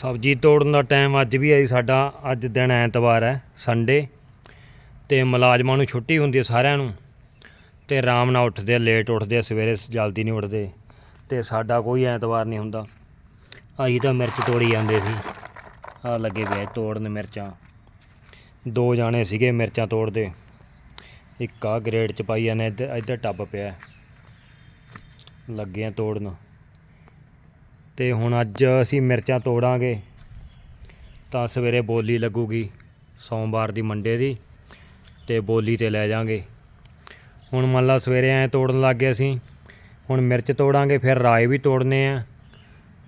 ਸਬਜ਼ੀ ਤੋੜਨ ਦਾ ਟਾਈਮ ਅੱਜ ਵੀ ਹੈ ਜੀ ਸਾਡਾ, ਅੱਜ ਦਿਨ ਐਤਵਾਰ ਹੈ ਸੰਡੇ ਤੇ ਮੁਲਾਜ਼ਮਾਂ ਨੂੰ ਛੁੱਟੀ ਹੁੰਦੀ ਹੈ ਸਾਰਿਆਂ ਨੂੰ, ਤੇ ਆਰਾਮ ਨਾਲ ਉੱਠਦੇ ਆ ਲੇਟ ਉੱਠਦੇ ਆ, ਸਵੇਰੇ ਜਲਦੀ ਨਹੀਂ ਉੱਠਦੇ, ਤੇ ਸਾਡਾ ਕੋਈ ਐਤਵਾਰ ਨਹੀਂ ਹੁੰਦਾ। ਅਸੀਂ ਤਾਂ ਮਿਰਚ ਤੋੜੀ ਜਾਂਦੇ ਸੀ ਆ ਲੱਗੇ ਪਏ ਆ ਤੋੜਨ ਮਿਰਚਾਂ। ਦੋ ਜਾਣੇ ਸੀਗੇ ਮਿਰਚਾਂ ਤੋੜਦੇ, ਇੱਕ ਆ ਗ੍ਰੇਡ ਚ ਪਾਈ ਜਾਂਦੇ ਇੱਧਰ ਇੱਧਰ ਟੱਬ ਪਿਆ। ਲੱਗੇ ਆ ਤੋੜਨ। ਤੇ ਹੁਣ ਅੱਜ ਅਸੀਂ ਮਿਰਚਾਂ ਤੋੜਾਂਗੇ। ਤਾਂ ਸਵੇਰੇ ਬੋਲੀ ਲੱਗੂਗੀ ਸੋਮਵਾਰ ਦੀ ਮੰਡੇ ਦੀ ਤੇ ਬੋਲੀ ਤੇ ਲੈ ਜਾਾਂਗੇ। ਹੁਣ ਮੰਨ ਲਾ ਸਵੇਰੇ ਐ ਤੋੜਨ ਲੱਗ ਗਏ ਅਸੀਂ, ਹੁਣ ਮਿਰਚ ਤੋੜਾਂਗੇ, ਫਿਰ ਰਾਏ ਵੀ ਤੋੜਨੇ ਆ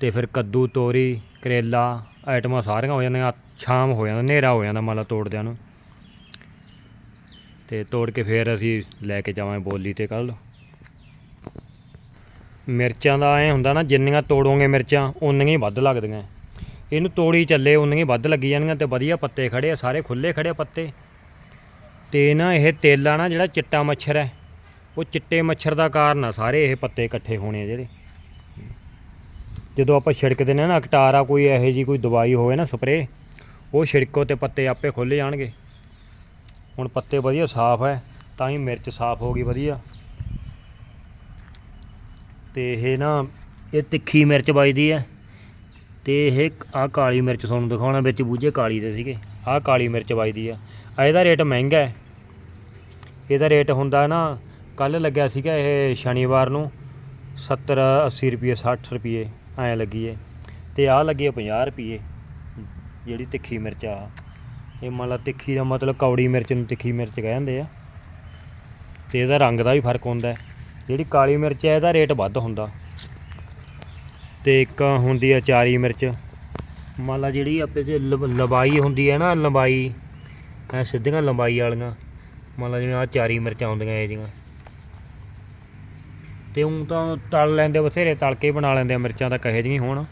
ਤੇ ਫਿਰ ਕੱਦੂ, ਤੋਰੀ, ਕਰੇਲਾ, ਆਈਟਮਾਂ ਸਾਰੀਆਂ ਹੋ ਜਾਂਦੀਆਂ ਸ਼ਾਮ ਹੋ ਜਾਂਦਾ, ਹਨੇਰਾ ਹੋ ਜਾਂਦਾ ਮੰਨ ਲਾ ਤੋੜਦਿਆਂ ਨੂੰ। ਤੇ ਤੋੜ ਕੇ ਫਿਰ ਅਸੀਂ ਲੈ ਕੇ ਜਾਵਾਂਗੇ ਬੋਲੀ ਤੇ ਕੱਲ ਮਿਰਚਾਂ ਦਾ ਐ ਹੁੰਦਾ ਨਾ, ਜਿੰਨੀਆਂ ਤੋੜੋਗੇ ਮਿਰਚਾਂ ਉਨੀਆਂ ਹੀ ਵੱਧ ਲੱਗਦੀਆਂ। ਇਹਨੂੰ ਤੋੜੀ ਚੱਲੇ ਉਨੀਆਂ ਹੀ ਵੱਧ ਲੱਗੀ ਜਾਣਗੀਆਂ ਤੇ ਵਧੀਆ ਪੱਤੇ ਖੜੇ ਆ, ਸਾਰੇ ਖੁੱਲੇ ਖੜੇ ਪੱਤੇ। ਤੇ ਨਾ ਇਹ ਤੇਲਾ ਨਾ, ਜਿਹੜਾ ਚਿੱਟਾ ਮੱਛਰ ਹੈ, ਉਹ ਚਿੱਟੇ ਮੱਛਰ ਦਾ ਕਾਰਨ ਆ, ਸਾਰੇ ਇਹ ਪੱਤੇ ਇਕੱਠੇ ਹੋਣੇ ਆ ਜਿਹੜੇ। ਜਦੋਂ ਆਪਾਂ ਛਿੜਕਦੇ ਨੇ ਨਾ ਅਕਟਾਰਾ ਕੋਈ ਇਹੋ ਜੀ ਕੋਈ ਦਵਾਈ ਹੋਵੇ ਨਾ ਸਪਰੇ ਉਹ ਛਿੜਕੋ ਤੇ ਪੱਤੇ ਆਪੇ ਖੁੱਲ ਜਾਣਗੇ। ਹੁਣ ਪੱਤੇ ਵਧੀਆ ਸਾਫ਼ ਹੈ, ਤਾਂ ਹੀ ਮਿਰਚ ਸਾਫ਼ ਹੋ ਗਈ ਵਧੀਆ। ਤੇ ਇਹ ਨਾ, ਇਹ ਤਿੱਖੀ ਮਿਰਚ ਵੱਜਦੀ ਹੈ ਤੇ ਇਹ ਆ ਕਾਲੀ ਮਿਰਚ ਤੁਹਾਨੂੰ ਦਿਖਾਉਣਾ, ਵਿੱਚ ਬੂਝੇ ਕਾਲੀ ਦੇ ਸੀਗੇ। ਆਹ ਕਾਲੀ ਮਿਰਚ ਵੱਜਦੀ ਆ। ਇਹਦਾ ਰੇਟ ਮਹਿੰਗਾ ਹੈ। ਇਹਦਾ ਰੇਟ ਹੁੰਦਾ ਨਾ ਕੱਲ ਲੱਗਿਆ ਸੀਗਾ ਇਹ ਸ਼ਨੀਵਾਰ ਨੂੰ 70 80 ਰੁਪਏ 60 ਰੁਪਏ ਐਂ ਲੱਗੀ ਏ। ਤੇ ਆਹ ਲੱਗੀ ਹੈ 50 ਰੁਪਏ ਜਿਹੜੀ ਤਿੱਖੀ ਮਿਰਚ ਆ। ਇਹ ਮੰਨ ਲਾ ਤਿੱਖੀ ਦਾ ਮਤਲਬ ਕੌੜੀ ਮਿਰਚ ਨੂੰ ਤਿੱਖੀ ਮਿਰਚ ਕਹਿੰਦੇ ਆ। ਤੇ ਇਹਦਾ ਰੰਗ ਦਾ ਵੀ ਫ਼ਰਕ ਹੁੰਦਾ ਹੈ। ਜਿਹੜੀ ਕਾਲੀ ਮਿਰਚ ਹੈ, ਇਹਦਾ ਰੇਟ ਵੱਧ ਹੁੰਦਾ। ਤੇ ਇੱਕ ਹੁੰਦੀ ਆ ਚਾਰੀ ਮਿਰਚ। ਮੰਨ ਲਾ ਜਿਹੜੀ ਆਪੇ ਜੇ ਲੰਬਾਈ ਹੁੰਦੀ ਹੈ ਨਾ, ਲੰਬਾਈ, ਐ ਸਿੱਧੀਆਂ ਲੰਬਾਈ ਵਾਲੀਆਂ। ਮੰਨ ਲਾ ਜਿਵੇਂ ਆ ਚਾਰੀ ਮਿਰਚਾਂ ਹੁੰਦੀਆਂ ਇਹ ਜੀਆਂ ਤੇ ਉਂ ਤਾਂ ਤਲ ਲੈਂਦੇ ਬਥੇਰੇ ਤਲ ਕੇ ਬਣਾ ਲੈਂਦੇ ਆ ਮਿਰਚਾਂ ਤਾਂ ਕਹੇ ਜਿਹੀਆਂ ਹੋਣ।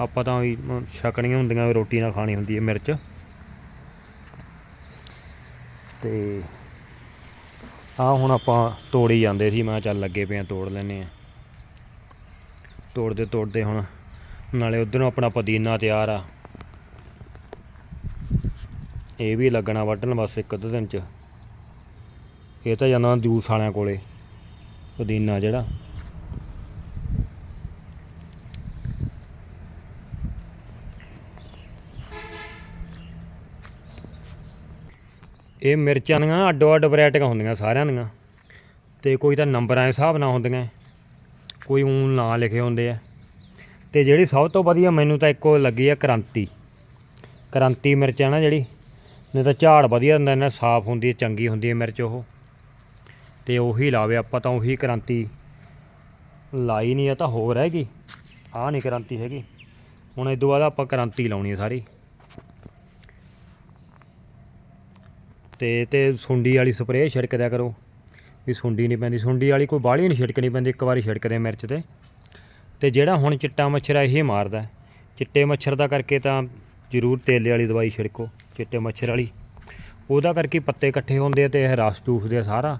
ਆਪਾਂ ਤਾਂ ਵੀ ਛਕਣੀਆਂ ਹੁੰਦੀਆਂ ਵੀ ਰੋਟੀ ਨਾਲ ਖਾਣੀ ਹੁੰਦੀ ਹੈ ਮਿਰਚ। ਤੇ ਆ ਹੁਣ ਆਪਾਂ ਤੋੜੀ ਜਾਂਦੇ ਸੀ, ਮੈਂ ਕਿਹਾ ਚੱਲ ਲੱਗੇ ਪਏ ਆ, ਤੋੜ ਲੈਨੇ ਆ। ਤੋੜਦੇ ਤੋੜਦੇ ਹੁਣ ਨਾਲੇ ਉਧਰੋਂ ਆਪਣਾ ਪੁਦੀਨਾ ਤਿਆਰ ਆ। ਇਹ ਵੀ ਲੱਗਣਾ ਵੱਢਣ ਬਸ ਇੱਕ ਅੱਧੇ ਦਿਨ ਚ। ਇਹ ਤਾਂ ਜਾਂਦਾ ਜੂਸ ਵਾਲਿਆਂ ਕੋਲੇ, ਪੁਦੀਨਾ ਜਿਹੜਾ। ਇਹ ਮਿਰਚਾਂ ਦੀਆਂ ਅੱਡੋ ਅੱਡ ਵੈਰਾਈਟੀਆਂ ਹੁੰਦੀਆਂ ਸਾਰਿਆਂ ਦੀਆਂ। ਤੇ ਕੋਈ ਤਾਂ ਨੰਬਰਾਂ ਦੇ ਹਿਸਾਬ ਨਾਲ ਹੁੰਦੀਆਂ, ਕੋਈ ਊਂ ਨਾਂ ਲਿਖੇ ਹੁੰਦੇ ਆ। ਤੇ ਜਿਹੜੀ ਸਭ ਤੋਂ ਵਧੀਆ ਮੈਨੂੰ ਤਾਂ ਇੱਕੋ ਲੱਗੀ ਆ ਕ੍ਰਾਂਤੀ। ਕ੍ਰਾਂਤੀ ਮਿਰਚ ਆ ਨਾ ਜਿਹੜੀ, ਨਹੀਂ ਤਾਂ ਝਾੜ ਵਧੀਆ ਹੁੰਦਾ ਇਹਨਾਂ, ਸਾਫ਼ ਹੁੰਦੀ ਹੈ ਚੰਗੀ ਹੁੰਦੀ ਹੈ ਮਿਰਚ ਉਹ। ਤੇ ਉਹੀ ਲਾਵੇ ਆਪਾਂ ਤਾਂ ਉਹੀ ਕ੍ਰਾਂਤੀ। ਲਾਈ ਨਹੀਂ ਆ ਤਾਂ ਹੋਰ ਹੈਗੀ, ਆਹ ਨਹੀਂ ਕ੍ਰਾਂਤੀ ਹੈਗੀ। ਹੁਣ ਇਸ ਤੋਂ ਬਾਅਦ ਆਪਾਂ ਕ੍ਰਾਂਤੀ ਲਾਉਣੀ ਹੈ ਸਾਰੀ। ਤੇ ਤੇ ਸੁੰਡੀ ਵਾਲੀ ਸਪਰੇਅ ਛਿੜਕ ਦਿਆ ਕਰੋ। ਵੀ ਸੁੰਡੀ ਨਹੀਂ ਪੈਂਦੀ। ਸੁੰਡੀ ਵਾਲੀ ਕੋਈ ਬਾਹਲੀ ਨਹੀਂ ਛਿੜਕਣੀ ਪੈਂਦੀ, ਇੱਕ ਵਾਰੀ ਛਿੜਕਦੇ ਮਿਰਚ ਤੇ। ਤੇ ਜਿਹੜਾ ਹੁਣ ਚਿੱਟਾ ਮੱਛਰ ਆ, ਇਹ ਮਾਰਦਾ। ਚਿੱਟੇ ਮੱਛਰ ਦਾ ਕਰਕੇ ਤਾਂ ਜ਼ਰੂਰ ਤੇਲੇ ਵਾਲੀ ਦਵਾਈ ਛਿੜਕੋ, ਚਿੱਟੇ ਮੱਛਰ ਵਾਲੀ। ਉਹਦਾ ਕਰਕੇ ਪੱਤੇ ਇਕੱਠੇ ਹੁੰਦੇ ਆ ਤੇ ਇਹ ਰਸ ਚੂਸਦੇ ਆ ਸਾਰਾ।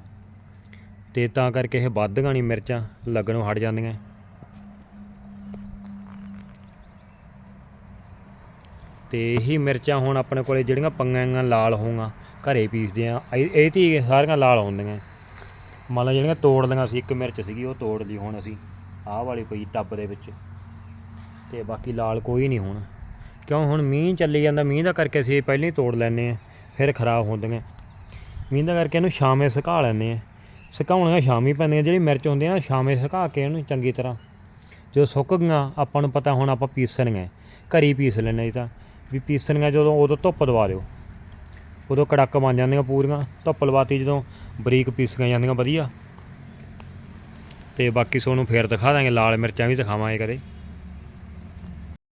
ਤੇ ਤਾਂ ਕਰਕੇ ਇਹ ਵੱਧਦੀਆਂ ਨਹੀਂ ਮਿਰਚਾਂ, ਲੱਗਣੋਂ ਹਟ ਜਾਂਦੀਆਂ। ਤੇ ਇਹੀ ਮਿਰਚਾਂ ਹੁਣ ਆਪਣੇ ਕੋਲੇ ਜਿਹੜੀਆਂ ਪੰਗਾਂ ਲਾਲ ਹੋਊਗਾ। ਘਰੇ ਪੀਸਦੇ ਆ ਇਹ ਇਹ ਤੀ ਸਾਰੀਆਂ ਲਾਲ ਹੁੰਦੀਆਂ ਮੰਨ ਲਾ ਜਿਹੜੀਆਂ ਤੋੜ ਲਈਆਂ ਸੀ, ਇੱਕ ਮਿਰਚ ਸੀਗੀ, ਉਹ ਤੋੜ ਲਈ ਹੁਣ ਅਸੀਂ। ਆਹ ਵਾਲੀ ਕੋਈ ਟੱਬ ਦੇ ਵਿੱਚ। ਤੇ ਬਾਕੀ ਲਾਲ ਕੋਈ ਨਹੀਂ ਹੁਣ। ਕਿਉਂ ਹੁਣ ਮੀਂਹ ਚੱਲੀ ਜਾਂਦਾ, ਮੀਂਹ ਦਾ ਕਰਕੇ ਅਸੀਂ ਪਹਿਲਾਂ ਹੀ ਤੋੜ ਲੈਂਦੇ ਆ ਫਿਰ ਖਰਾਬ ਹੁੰਦੀਆਂ। ਮੀਂਹ ਦਾ ਕਰਕੇ ਇਹਨੂੰ ਛਾਵੇਂ ਸੁਕਾ ਲੈਂਦੇ ਆ ਸੁਕਾਉਣੀਆਂ ਸ਼ਾਮੀ ਪੈਂਦੀਆਂ, ਜਿਹੜੀ ਮਿਰਚ ਹੁੰਦੀ ਆ ਨਾ, ਛਾਵੇਂ ਸੁਕਾ ਕੇ ਇਹਨੂੰ ਚੰਗੀ ਤਰ੍ਹਾਂ। ਜਦੋਂ ਸੁੱਕ ਗਈਆਂ, ਆਪਾਂ ਨੂੰ ਪਤਾ ਹੁਣ ਆਪਾਂ ਪੀਸਣੀਆਂ। ਘਰੀ ਪੀਸ ਲੈਣੇ ਜੀ ਤਾਂ। ਵੀ ਪੀਸਣੀਆਂ ਜਦੋਂ, ਉਦੋਂ ਧੁੱਪ ਦਵਾ ਦਿਓ। ਉਦੋਂ ਕੜੱਕ ਬਣ ਜਾਂਦੀਆਂ ਪੂਰੀਆਂ, ਧੁੱਪ ਲਵਾਤੀ ਜਦੋਂ ਬਰੀਕ ਪੀਸੀਆਂ ਜਾਂਦੀਆਂ, ਵਧੀਆ। ਤੇ ਬਾਕੀ ਤੁਹਾਨੂੰ ਫੇਰ ਦਿਖਾ ਦਾਂਗੇ ਲਾਲ ਮਿਰਚਾਂ ਵੀ ਦਿਖਾਵਾਂਗੇ ਕਦੇ।